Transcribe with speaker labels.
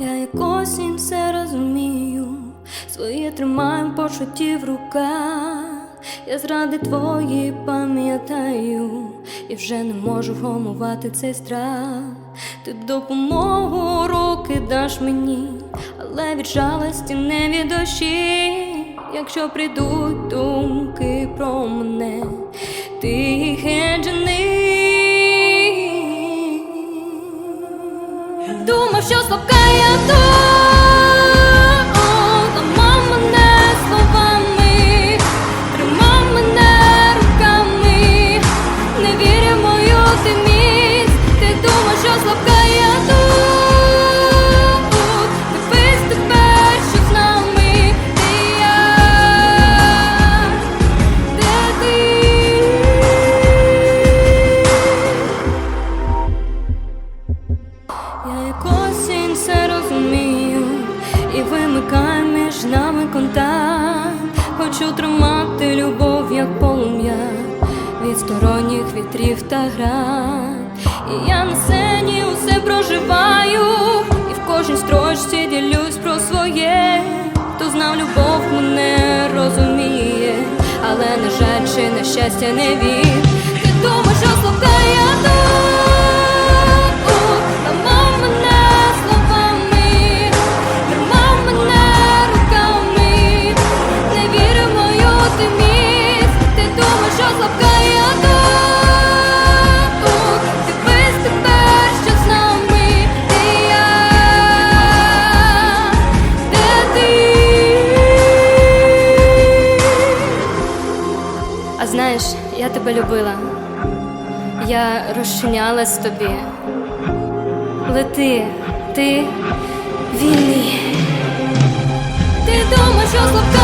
Speaker 1: я якось їм все розумію, своє тримаю почуттів в руках, я зради твої пам'ятаю, і вже не можу вгомувати цей страх. Ти допомогу руки даш мені, але від жалості не від душі, якщо прийдуть думки про мене. ти Думав, що слабка я тут як все розумію і вимикаю між нами контакт. Хочу тримати любов, як полум'я від сторонніх вітрів та град. І я на сцені усе проживаю, і в кожній строчці ділюсь про своє. Хто знав любов, мене розуміє, але на жаль, чи на щастя не він. Знаєш, я тебе любила, я розчинялась тобі. Лети, ти вільний. Ти дома, що слабка.